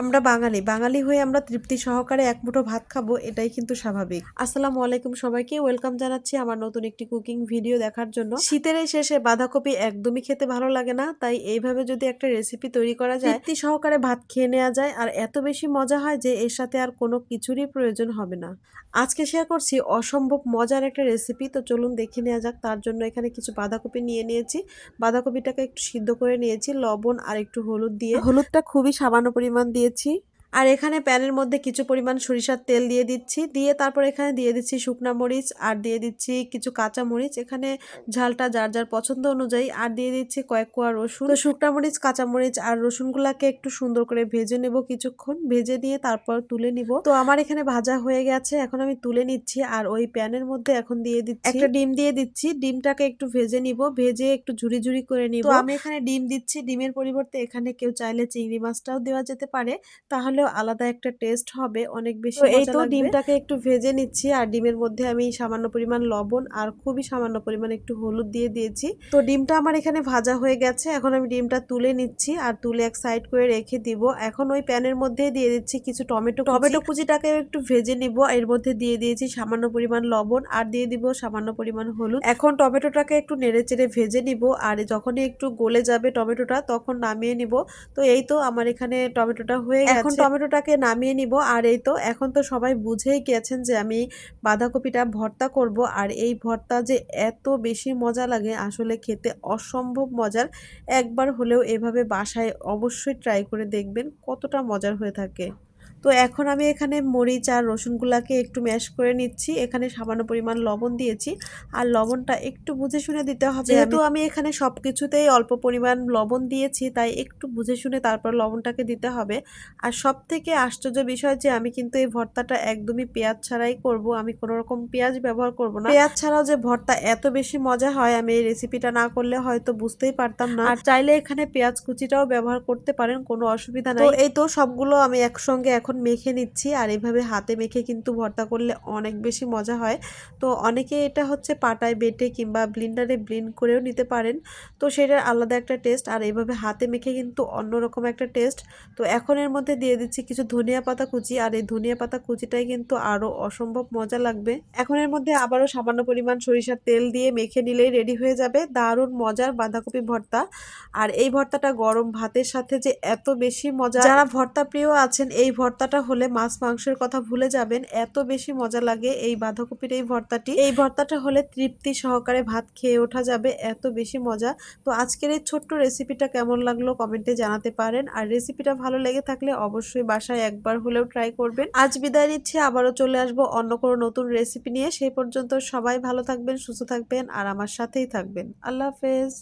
আমরা বাঙালি বাঙালি হয়ে আমরা তৃপ্তি সহকারে এক মুঠো ভাত খাব এটাই কিন্তু স্বাভাবিক। আসসালামু আলাইকুম সবাইকে ওয়েলকাম জানাচ্ছি আমার নতুন একটি কুকিং ভিডিও দেখার জন্য। শীতের এই শেষে বাঁধাকপি একদমই খেতে ভালো লাগে না তাই এইভাবে যদি একটা রেসিপি তৈরি করা যায় তৃপ্তি সহকারে ভাত খেয়ে নেওয়া যায় আর এত বেশি মজা হয় যে এর সাথে আর কোনো কিছুরই প্রয়োজন হবে না। আজকে শেয়ার করছি অসম্ভব মজার একটা রেসিপি তো চলুন দেখে নেওয়া যাক তার জন্য এখানে কিছু বাঁধাকপি নিয়ে নিয়েছি। বাঁধাকপিটাকে একটু সিদ্ধ করে নিয়েছি লবণ আর একটু হলুদ দিয়ে। হলুদটা খুবই সামান্য পরিমাণ দিয়েছি। আর এখানে প্যানের মধ্যে কিছু পরিমাণ সরিষার তেল দিয়ে দিচ্ছি। দিয়ে তারপর এখানে দিয়ে দিচ্ছি শুকনা মরিচ আর দিয়ে দিচ্ছি কিছু কাঁচা মরিচ। এখানে ঝালটা যার যার পছন্দ অনুযায়ী। আর দিয়ে দিচ্ছি কয়েক কোয়া রসুন। শুকনা মরিচ, কাঁচা মরিচ আর রসুনগুলাকে একটু সুন্দর করে ভেজে নেব কিছুক্ষণ। ভেজে নিয়ে তারপর তুলে নিব। তো আমার এখানে ভাজা হয়ে গেছে। এখন আমি তুলে নিচ্ছি আর ওই প্যানের মধ্যে এখন দিয়ে দিচ্ছি। একটা ডিম দিয়ে দিচ্ছি। ডিমটাকে একটু ভেজে নিব। ভেজে একটু ঝুরি ঝুরি করে নিব। আমি এখানে ডিম দিচ্ছি। ডিমের পরিবর্তে এখানে কেউ চাইলে চিংড়ি মাছটাও দেওয়া যেতে পারে। তাহলেও আলাদা একটা টেস্ট হবে অনেক বেশি এই তো ডিমটাকে একটু ভেজে নিচ্ছি আর ডিমের মধ্যে আমি সামান্য পরিমাণ লবণ আর খুবই সামান্য পরিমাণ একটু হলুদ দিয়ে দিয়েছি। তো ডিমটা আমার এখানে ভাজা হয়ে গেছে এখন আমি ডিমটা তুলে নিচ্ছি আর তুলে এক সাইড করে রেখে দিব। এখন ওই প্যানের মধ্যে দিয়ে দিচ্ছি কিছু টমেটো টমেটো কুচিটাকে একটু ভেজে নিব এর মধ্যে দিয়ে দিয়েছি সামান্য পরিমাণ লবণ আর দিয়ে দিব সামান্য পরিমাণ হলুদ। এখন টমেটোটাকে একটু নেড়ে চেড়ে ভেজে নিব আর যখনই একটু গলে যাবে টমেটোটা তখন নামিয়ে নিব। তো এই তো আমার এখানে টমেটোটা হয়ে গেছে। টমেটোটাকে নামিয়ে নিব। আর এই তো, এখন তো সবাই বুঝেই গেছেন যে আমি বাঁধাকপিটা ভর্তা করব। আর এই ভর্তা যে এত বেশি মজা লাগে, আসলে খেতে অসম্ভব মজার। একবার হলেও এভাবে বাসায় অবশ্যই ট্রাই করে দেখবেন কতটা মজার হয়ে থাকে। তো এখন আমি এখানে মরিচ আর রসুনগুলাকে একটু ম্যাশ করে নিচ্ছি। এখানে সামান্য পরিমাণ লবণ দিয়েছি। আর লবণটা একটু বুঝে শুনে দিতে হবে। যেহেতু আমি এখানে সব কিছুতেই অল্প পরিমাণ লবণ দিয়েছি তাই একটু বুঝে শুনে তারপর লবণটাকে দিতে হবে। আর সব থেকে আশ্চর্য বিষয় যে আমি কিন্তু এই ভর্তাটা একদমই পেঁয়াজ ছাড়াই করব। আমি কোনো রকম পেঁয়াজ ব্যবহার করব না। পেঁয়াজ ছাড়াও যে ভর্তা এত বেশি মজা হয় আমি এই রেসিপিটা না করলে হয়তো বুঝতেই পারতাম না। আর চাইলে এখানে পেঁয়াজ কুচিটাও ব্যবহার করতে পারেন কোনো অসুবিধা নাই। তো এই তো সবগুলো আমি একসঙ্গে এখন মেখে নিচ্ছি আর এইভাবে হাতে মেখে কিন্তু ভর্তা করলে অনেক বেশি মজা হয়। তো অনেকে এটা হচ্ছে পাটায় বেটে কিংবা ব্লিন্ডারে ব্লিন্ড করেও নিতে পারেন। তো সেটার আলাদা একটা টেস্ট আর এইভাবে হাতে মেখে কিন্তু অন্যরকম একটা টেস্ট তো এখন এর মধ্যে দিয়ে দিচ্ছি কিছু ধনিয়া পাতা কুচি আর এই ধনিয়া পাতা কুচিটাই কিন্তু আরও অসম্ভব মজা লাগবে। এখন এর মধ্যে আবারও সামান্য পরিমাণ সরিষার তেল দিয়ে মেখে নিলেই রেডি হয়ে যাবে দারুণ মজার বাঁধাকপি ভর্তা। আর এই ভর্তাটা গরম ভাতের সাথে যে এত বেশি মজা, যারা ভর্তা প্রিয় আছেন, এই ভর্তাটা হলে মাছ মাংসের কথা ভুলে যাবেন, এত বেশি মজা লাগে এই বাঁধাকপির এই ভর্তাটি। এই ভর্তাটা হলে তৃপ্তি সহকারে ভাত খেয়ে ওঠা যাবে, এত বেশি মজা। তো আজকের এই ছোট্ট রেসিপিটা কেমন লাগল কমেন্টে জানাতে পারেন, আর রেসিপিটা ভালো লেগে থাকলে অবশ্যই বাসায় একবার হলেও ট্রাই করবেন। আজ বিদায় নিচ্ছি, আবারও চলে আসব অন্য কোনো নতুন রেসিপি নিয়ে। সেই পর্যন্ত সবাই ভালো থাকবেন, সুস্থ থাকবেন, আর আমার সাথেই থাকবেন। আল্লাহ হাফেজ।